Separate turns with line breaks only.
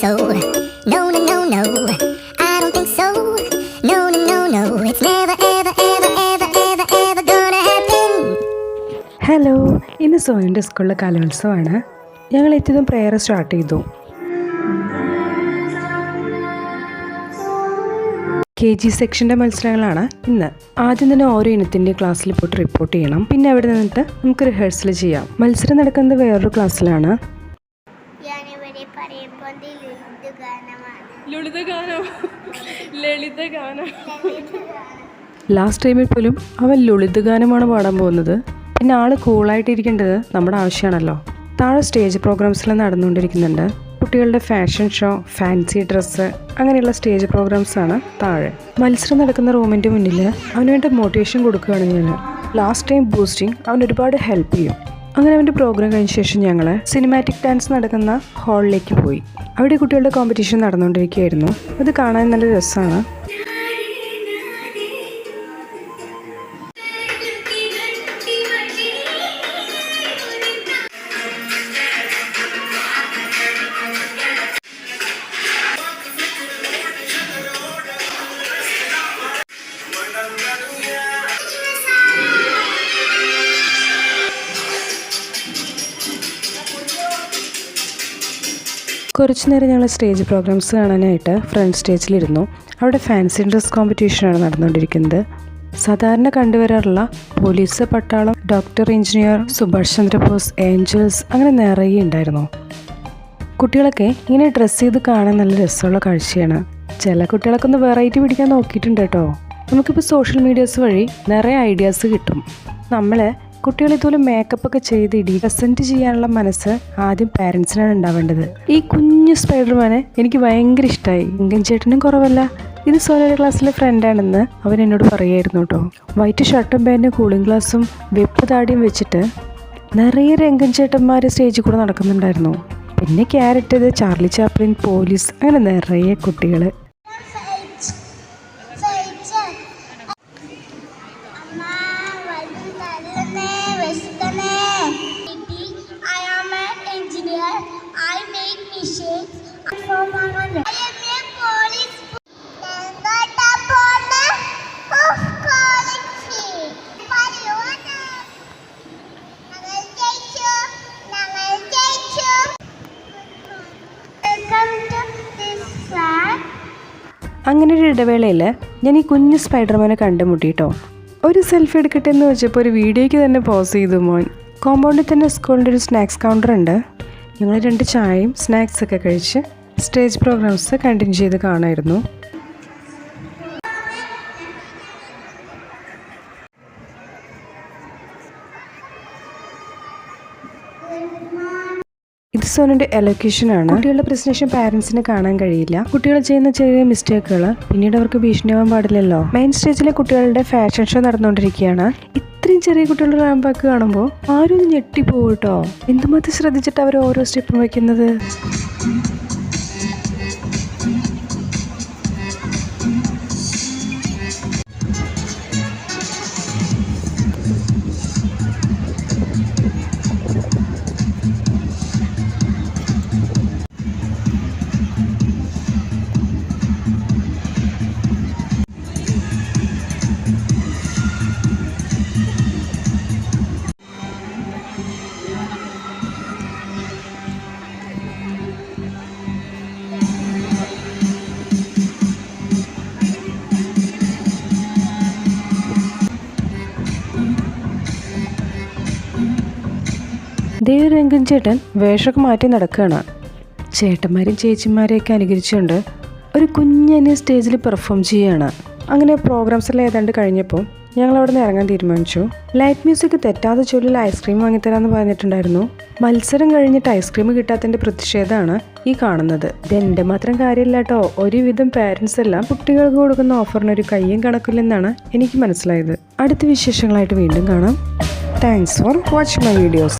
so. No, no, no, no. I don't think so. No, no, no, no. It's never, ever, ever, ever, ever, ever gonna happen.
Hello ഇന്ന് സോയന്റെ സ്കൂളിലെ കലോത്സവമാണ് ഞങ്ങൾ എത്തിയതും prayer start ചെയ്തു K G സെക്ഷന്റെ മത്സരങ്ങളാണ് ഇന്ന് ആദ്യം തന്നെ ഓരോ ഇനത്തിന്റെ ക്ലാസ്സിൽ പോയിട്ട് റിപ്പോർട്ട് ചെയ്യണം പിന്നെ അവിടെ നിന്നിട്ട് നമുക്ക് റിഹേഴ്സൽ ചെയ്യാം മത്സരം നടക്കുന്നത് വേറൊരു ക്ലാസ്സിലാണ്
ലളിതഗാനം. ലളിതഗാനം.
ലാസ്റ്റ് ടൈമിൽ പോലും അവൻ ലളിതഗാനമാണ് പാടാൻ പോകുന്നത്. പിന്നെ ആൾ കൂളായിട്ടിരിക്കേണ്ടത് നമ്മുടെ ആവശ്യമാണല്ലോ താഴെ സ്റ്റേജ് പ്രോഗ്രാംസിൽ നടന്നുകൊണ്ടിരിക്കുന്നുണ്ട്. കുട്ടികളുടെ ഫാഷൻ ഷോ ഫാൻസി ഡ്രസ്സ് അങ്ങനെയുള്ള സ്റ്റേജ് പ്രോഗ്രാംസ് ആണ് താഴെ. മത്സരം നടക്കുന്ന റൂമിന്റെ മുന്നിൽ അവന് വേണ്ട മോട്ടിവേഷൻ കൊടുക്കുകയാണ് ഞാൻ ലാസ്റ്റ് ടൈം ബൂസ്റ്റിംഗ് അവൻ ഒരുപാട് ഹെൽപ്പ് ചെയ്യും. അങ്ങനെ അവന്റെ പ്രോഗ്രാം കഴിഞ്ഞ ശേഷം ഞങ്ങൾ സിനിമാറ്റിക് ഡാൻസ് നടക്കുന്ന ഹാളിലേക്ക് പോയി. അവിടെ കുട്ടികളുടെ കോമ്പറ്റീഷൻ നടന്നുകൊണ്ടിരിക്കുകയായിരുന്നു. അത് കാണാൻ നല്ല രസമാണ്. കുറച്ച് നേരം ഞങ്ങൾ സ്റ്റേജ് പ്രോഗ്രാംസ് കാണാനായിട്ട് ഫ്രണ്ട് സ്റ്റേജിലിരുന്നു അവിടെ ഫാൻസി ഡ്രസ് കോമ്പറ്റീഷനാണ് നടന്നുകൊണ്ടിരിക്കുന്നത്. സാധാരണ കണ്ടുവരാറുള്ള പോലീസ് പട്ടാളം doctor engineer Subhash Chandrabose angels അങ്ങനെ നിറയെ ഉണ്ടായിരുന്നു. കുട്ടികളൊക്കെ ഇങ്ങനെ ഡ്രസ്സ് ചെയ്ത് കാണാൻ നല്ല രസമുള്ള കാഴ്ചയാണ്. ചില കുട്ടികളൊക്കെ ഒന്ന് വെറൈറ്റി പിടിക്കാൻ നോക്കിയിട്ടുണ്ട് കേട്ടോ. നമുക്കിപ്പോൾ സോഷ്യൽ മീഡിയാസ് വഴി നിറയെ ഐഡിയാസ് കിട്ടും. നമ്മൾ കുട്ടികൾ ഇതുപോലെ മേക്കപ്പ് ഒക്കെ ചെയ്ത് ഇടി പ്രസന്റ് ചെയ്യാനുള്ള മനസ്സ് ആദ്യം പാരൻസിനാണ് ഉണ്ടാവേണ്ടത്. ഈ കുഞ്ഞു സ്പൈഡർമാനെ എനിക്ക് ഭയങ്കര ഇഷ്ടമായി ഇങ്കൻ ചേട്ടനും കുറവല്ല. ഇത് സോലർ ക്ലാസ്സിലെ ഫ്രണ്ടാണെന്ന് അവൻ എന്നോട് പറയായിരുന്നു കേട്ടോ. വൈറ്റ് ഷർട്ടും പാന്റും കൂളിംഗ് ഗ്ലാസും വെപ്പ് താടിയും വെച്ചിട്ട് നിറയെ രംഗൻ ചേട്ടന്മാർ സ്റ്റേജിൽ കൂടെ നടക്കുന്നുണ്ടായിരുന്നു. പിന്നെ ക്യാരറ്റ് ചാർലി ചാപ്ലിൻ പോലീസ് അങ്ങനെ നിറയെ കുട്ടികൾ
side.
അങ്ങനെ ഒരു ഇടവേളയിൽ ഞാൻ ഈ കുഞ്ഞു സ്പൈഡർമാനെ കണ്ടുമുട്ടിട്ടോ ഒരു സെൽഫി എടുക്കട്ടെ എന്ന് വെച്ചപ്പോൾ ഒരു വീഡിയോയ്ക്ക് തന്നെ പോസ് ചെയ്തു മോൻ കോമ്പൗണ്ടിൽ തന്നെ സ്കൂളിന്റെ ഒരു സ്നാക്സ് കൗണ്ടർ ഉണ്ട് ഞങ്ങൾ രണ്ട് ചായയും സ്നാക്സൊക്കെ കഴിച്ച് സ്റ്റേജ് പ്രോഗ്രാംസ് കണ്ടിന്യൂ ചെയ്ത് കാണായിരുന്നു. ഇത് സോനന്റെ എലൊക്കേഷൻ ആണ്. കുട്ടികളുടെ പ്രസന്റേഷൻ പാരന്റ്സിന് കാണാൻ കഴിയില്ല. കുട്ടികൾ ചെയ്യുന്ന ചെറിയ മിസ്റ്റേക്കുകൾ പിന്നീട് അവർക്ക് ഭീഷണിയാവാൻ പാടില്ലല്ലോ. മെയിൻ സ്റ്റേജിലെ കുട്ടികളുടെ ഫാഷൻ ഷോ നടന്നുകൊണ്ടിരിക്കുകയാണ്. ഇത്രയും ചെറിയ കുട്ടികളുടെ റാമ്പാക്ക് കാണുമ്പോൾ ആരും ഒന്ന് കേട്ടോ എന്തുമാത്രം ശ്രദ്ധിച്ചിട്ട് അവർ ഓരോ സ്റ്റെപ്പും വെക്കുന്നത് ദേവരംഗൻ ചേട്ടൻ വേഷമൊക്കെ മാറ്റി നടക്കുകയാണ്. ചേട്ടന്മാരും ചേച്ചിമാരെയൊക്കെ അനുകരിച്ചുകൊണ്ട് ഒരു കുഞ്ഞനെ സ്റ്റേജിൽ പെർഫോം ചെയ്യുകയാണ്. അങ്ങനെ പ്രോഗ്രാംസ് എല്ലാം ഏതാണ്ട് കഴിഞ്ഞപ്പോൾ ഞങ്ങൾ അവിടെ നിന്ന് ഇറങ്ങാൻ തീരുമാനിച്ചു. ലൈറ്റ് മ്യൂസിക് തെറ്റാതെ ചൊല്ലിൽ ഐസ്ക്രീം വാങ്ങിത്തരാമെന്ന് പറഞ്ഞിട്ടുണ്ടായിരുന്നു. മത്സരം കഴിഞ്ഞിട്ട് ഐസ്ക്രീം കിട്ടാത്തതിന്റെ പ്രതിഷേധമാണ് ഈ കാണുന്നത്. ഇതെന്റെ മാത്രം കാര്യമില്ല കേട്ടോ. ഒരുവിധം പാരൻസ് എല്ലാം കുട്ടികൾക്ക് കൊടുക്കുന്ന ഓഫറിന് ഒരു കയ്യും കണക്കില്ലെന്നാണ് എനിക്ക് മനസ്സിലായത്. അടുത്ത വിശേഷങ്ങളായിട്ട് വീണ്ടും കാണാം. Thanks for watching my videos